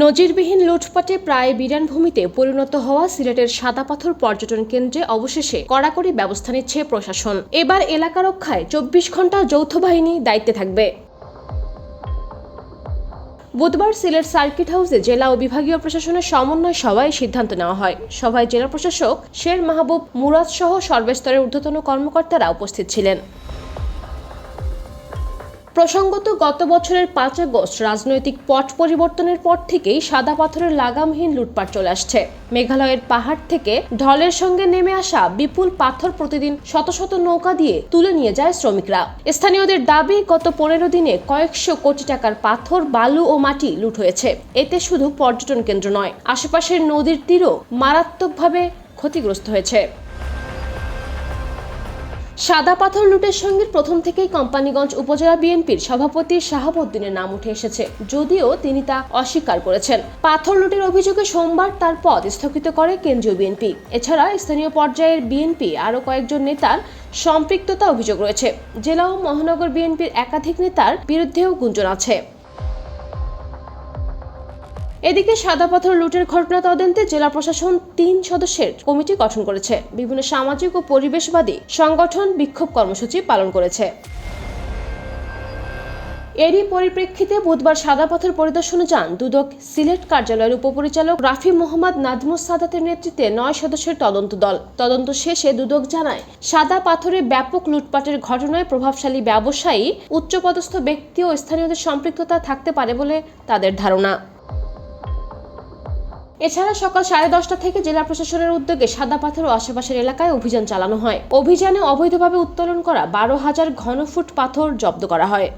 নজিরবিহীন লুটপাটে প্রায় বিরান ভূমিতে পরিণত হওয়া সিলেটের সাদা পাথর পর্যটন কেন্দ্রে অবশেষে কড়াকড়ি ব্যবস্থা নিচ্ছে প্রশাসন। এবার এলাকা রক্ষায় চব্বিশ ঘণ্টা যৌথ বাহিনী দায়িত্বে থাকবে। বুধবার সিলেট সার্কিট হাউসে জেলা ও বিভাগীয় প্রশাসনের সমন্বয় সভায় সিদ্ধান্ত নেওয়া হয়। সভায় জেলা প্রশাসক শের মাহবুব মুরাদ সহ সর্বস্তরের ঊর্ধ্বতন কর্মকর্তারা উপস্থিত ছিলেন। প্রসঙ্গত, গত বছরের পাঁচ আগস্ট রাজনৈতিক পট পরিবর্তনের পর থেকেই সাদা পাথরের লাগামহীন লুটপাট চলে আসছে। মেঘালয়ের পাহাড় থেকে ঢলের সঙ্গে নেমে আসা বিপুল পাথর প্রতিদিন শত শত নৌকা দিয়ে তুলে নিয়ে যায় শ্রমিকরা। স্থানীয়দের দাবি, গত পনেরো দিনে কয়েকশো কোটি টাকার পাথর, বালু ও মাটি লুট হয়েছে। এতে শুধু পর্যটন কেন্দ্র নয়, আশেপাশের নদীর তীরও মারাত্মকভাবে ক্ষতিগ্রস্ত হয়েছে। সাদা পাথর লুটের সঙ্গে প্রথম থেকেই কোম্পানিগঞ্জ উপজেলা বিএনপির সভাপতি শাহাবুদ্দিনের নাম উঠে এসেছে। যদিও তিনি তা অস্বীকার করেছেন। পাথর লুটের অভিযোগে সোমবার তার পদ স্থগিত করে কেন্দ্রীয় বিএনপি। এছাড়া স্থানীয় পর্যায়ের বিএনপি আরও কয়েকজন নেতার সম্পৃক্ততা অভিযোগ রয়েছে। জেলা ও মহানগর বিএনপির একাধিক নেতার বিরুদ্ধেও গুঞ্জন আছে। এদিকে সাদা পাথর লুটের ঘটনা তদন্তে জেলা প্রশাসন তিন সদস্যের কমিটি গঠন করেছে। বিভিন্ন সামাজিক ও পরিবেশবাদী সংগঠন বিক্ষোভ কর্মসূচি পালন করেছে। এরই পরিপ্রেক্ষিতে বুধবার সাদা পাথর পরিদর্শনে যান দুদক সিলেট কার্যালয়ের উপপরিচালক রাফি মোহাম্মদ নাজমুস সাদাতের নেতৃত্বে নয় সদস্যের তদন্ত দল। তদন্ত শেষে দুদক জানায়, সাদা পাথরে ব্যাপক লুটপাটের ঘটনায় প্রভাবশালী ব্যবসায়ী, উচ্চপদস্থ ব্যক্তি ও স্থানীয়দের সম্পৃক্ততা থাকতে পারে বলে তাদের ধারণা। এছাড়া সকাল সাড়ে দশটা থেকে জেলা প্রশাসনের উদ্যোগে সাদা পাথর ও আশেপাশের এলাকায় অভিযান চালানো হয়। অভিযানে অবৈধভাবে উত্তোলন করা বারো হাজার ঘনফুট পাথর জব্দ করা হয়।